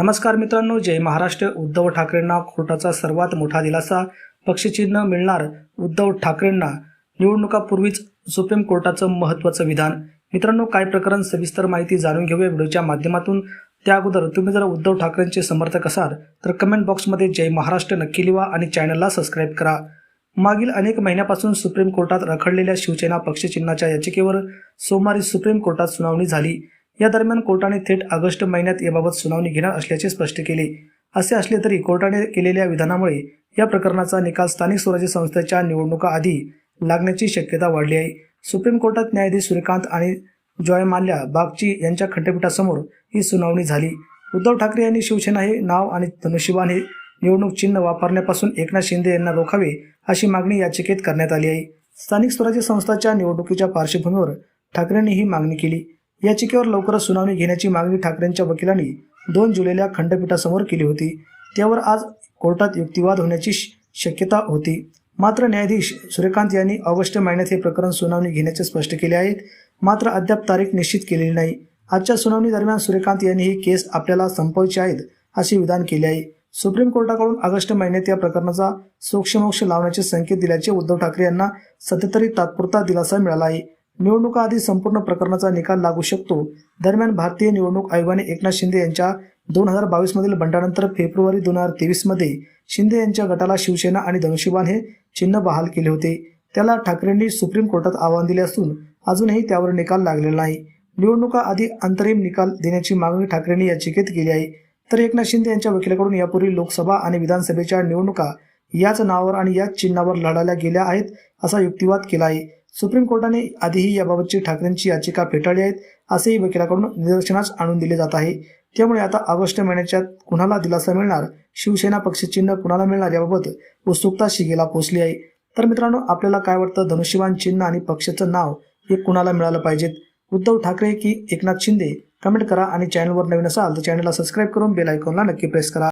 नमस्कार मित्रांनो जय महाराष्ट्र. उद्धव ठाकरेंना कोर्टाचा सर्वात मोठा दिलासा पक्षचिन्ह मिळणार उद्धव ठाकरेंना. निवडणुकापूर्वीच सुप्रीम कोर्टाचं महत्त्वाचं विधान. मित्रांनो काय प्रकरण सविस्तर माहिती जाणून घेऊया व्हिडिओच्या माध्यमातून. त्या अगोदर तुम्ही जर उद्धव ठाकरेंचे समर्थक असाल तर कमेंट बॉक्समध्ये जय महाराष्ट्र नक्की लिहा आणि चॅनलला सबस्क्राईब करा. मागील अनेक महिन्यापासून सुप्रीम कोर्टात रखडलेल्या शिवसेना पक्षचिन्हाच्या याचिकेवर सोमवारी सुप्रीम कोर्टात सुनावणी झाली. या दरम्यान कोर्टाने थेट ऑगस्ट महिन्यात याबाबत सुनावणी घेणार असल्याचे स्पष्ट केले. असे असले तरी कोर्टाने केलेल्या विधानामुळे या प्रकरणाचा निकाल स्थानिक स्वराज्य संस्थेच्या निवडणुका आधी लागण्याची शक्यता वाढली आहे. सुप्रीम कोर्टात न्यायाधीश सूर्यकांत आणि जॉय माल्या बागची यांच्या खंडपीठासमोर ही सुनावणी झाली. उद्धव ठाकरे यांनी शिवसेना हे नाव आणि धनुष्यबाण हे निवडणूक चिन्ह वापरण्यापासून एकनाथ शिंदे यांना रोखावे अशी मागणी याचिकेत करण्यात आली आहे. स्थानिक स्वराज्य संस्थाच्या निवडणुकीच्या पार्श्वभूमीवर ठाकरेंनी ही मागणी केली. याचिकेवर लवकरच सुनावणी घेण्याची मागणी ठाकरेंच्या वकिलांनी दोन जुलैला खंडपीठासमोर केली होती. त्यावर आज कोर्टात युक्तिवाद होण्याची श- शक्यता होती. मात्र न्यायाधीश सूर्यकांत यांनी ऑगस्ट महिन्यात हे प्रकरण सुनावणी घेण्याचे स्पष्ट केले आहे मात्र अद्याप तारीख निश्चित केलेली नाही. आजच्या सुनावणी दरम्यान सूर्यकांत यांनी ही केस आपल्याला संपवायची आहेत असे विधान केले आहे. सुप्रीम कोर्टाकडून ऑगस्ट महिन्यात या प्रकरणाचा सोक्षमोक्ष लावण्याचे संकेत दिल्याचे उद्धव ठाकरे यांना सध्या तात्पुरता दिलासा मिळाला आहे. निवडणुका आधी संपूर्ण प्रकरणाचा निकाल लागू शकतो. दरम्यान भारतीय निवडणूक आयोगाने एकनाथ शिंदे यांच्या दोन हजार बावीस मधील बंडानंतर फेब्रुवारी दोन हजार तेवीसमध्ये शिंदे यांच्या गटाला शिवसेना आणि धनुष्यबाण हे चिन्ह बहाल केले होते. त्याला ठाकरेंनी सुप्रीम कोर्टात आव्हान दिले असून अजूनही त्यावर निकाल लागलेला नाही. निवडणुका आधी अंतरिम निकाल देण्याची मागणी ठाकरेंनी याचिकेत केली आहे. तर एकनाथ शिंदे यांच्या वकिलाकडून यापूर्वी लोकसभा आणि विधानसभेच्या निवडणुका याच नावावर आणि याच चिन्हावर लढाल्या गेल्या आहेत असा युक्तिवाद केला आहे. सुप्रीम कोर्टाने आधीही याबाबतची ठाकरेंची याचिका फेटाळली आहेत असेही वकिलाकडून निदर्शनास आणून दिले जात आहे. त्यामुळे आता ऑगस्ट महिन्याच्या कुणाला दिलासा मिळणार शिवसेना पक्षचिन्ह कुणाला मिळणार याबाबत उत्सुकता शिगेला पोहोचली आहे. तर मित्रांनो आपल्याला काय वाटतं? धनुष्यवान चिन्ह आणि पक्षाचं नाव हे कुणाला मिळालं पाहिजेत? उद्धव ठाकरे की एकनाथ शिंदे? कमेंट करा आणि चॅनलवर नवीन असाल तर चॅनलला सबस्क्राईब करून बेल आयकॉनला नक्की प्रेस करा.